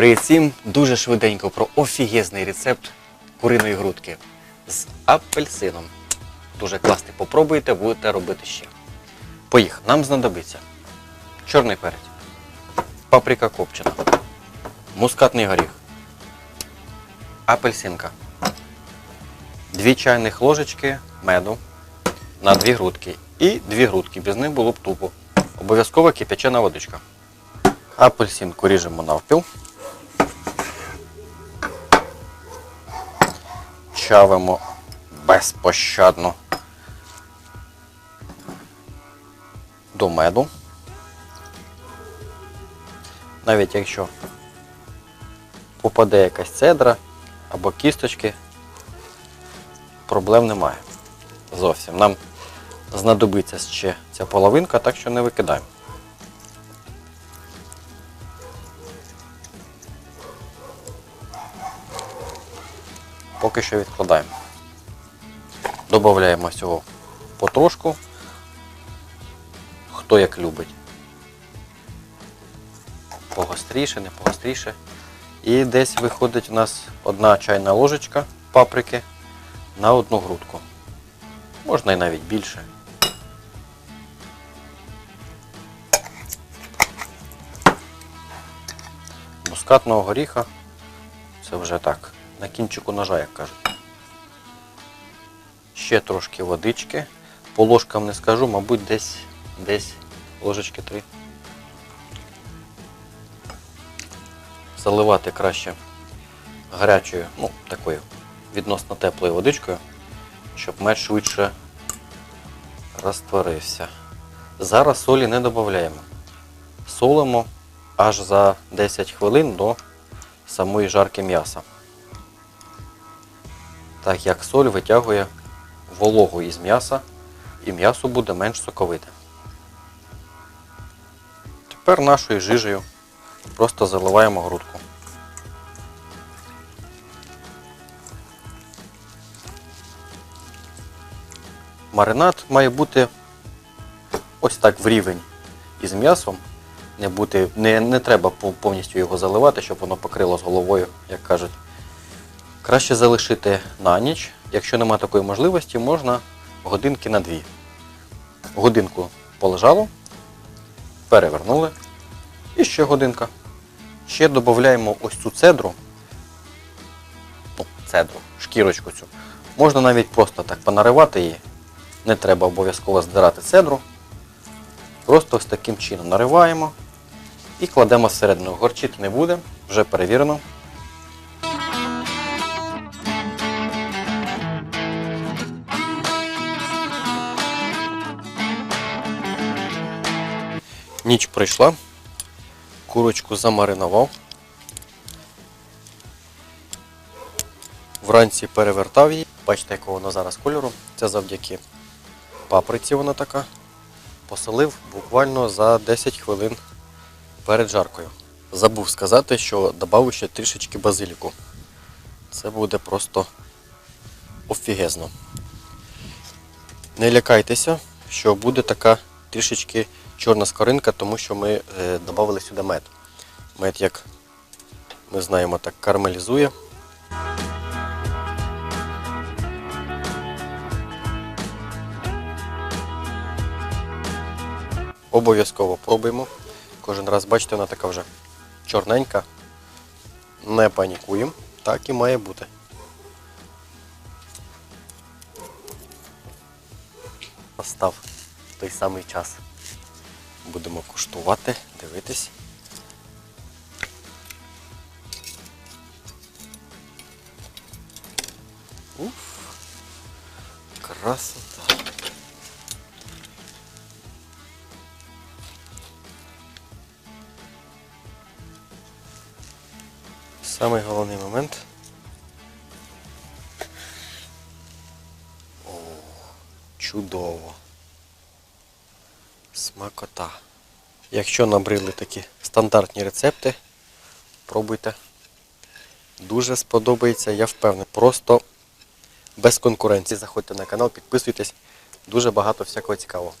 Привіт всім! Дуже швиденько про офігезний рецепт куриної грудки з апельсином. Дуже класний. Попробуйте, будете робити ще. Поїхали. Нам знадобиться чорний перець, паприка копчена, мускатний горіх, апельсинка, дві чайних ложечки меду на дві грудки. І дві грудки. Без них було б тупо. Обов'язково кипячена водичка. Апельсинку ріжемо навпіл. Чавимо безпощадно до меду. Навіть якщо попаде якась цедра або кісточки, проблем немає. Зовсім. Нам знадобиться ще ця половинка, так що не викидаємо. Поки що відкладаємо. Додаємо всього потрошку, хто як любить. Погостріше, не погостріше. І десь виходить у нас одна чайна ложечка паприки на одну грудку. Можна і навіть більше. Мускатного горіха. Це вже так, на кінчику ножа, як кажуть. Ще трошки водички. По ложкам не скажу, мабуть, десь, десь ложечки три. Заливати краще гарячою, ну, такою відносно теплою водичкою, щоб мед швидше розтворився. Зараз солі не додаємо. Солимо аж за 10 хвилин до самої жарки м'яса. Так як соль витягує вологу із м'яса і м'ясо буде менш соковите. Тепер нашою жижею просто заливаємо грудку. Маринад має бути ось так в рівень із м'ясом. Не, бути, не, не треба повністю його заливати, щоб воно покрило з головою, як кажуть. Краще залишити на ніч. Якщо немає такої можливості, можна годинки на дві. Годинку полежало, перевернули. І ще годинка. Ще додаємо ось цю цедру. Ну, цедру, шкірочку цю. Можна навіть просто так понаривати її. Не треба обов'язково здирати цедру. Просто ось таким чином нариваємо і кладемо всередину. Горчити не буде, вже перевірено. Ніч пройшла. Курочку замаринував. Вранці перевертав її. Бачите, якого вона зараз кольору. Це завдяки паприці вона така. Посолив буквально за 10 хвилин перед жаркою. Забув сказати, що додав ще трішечки базиліку. Це буде просто офігезно. Не лякайтеся, що буде така трішечки чорна скоринка, тому що ми е, додали сюди мед. Мед, як ми знаємо, так карамелізує. Обов'язково пробуємо. Кожен раз, бачите, вона така вже чорненька. Не панікуємо. Так і має бути. Настав той самий час. Будемо куштувати, дивитись. Уф, красота. Самий головний момент. О, чудово. Смакота. Якщо набрили такі стандартні рецепти, пробуйте. Дуже сподобається, я впевнений. Просто без конкуренції. Заходьте на канал, підписуйтесь. Дуже багато всякого цікавого.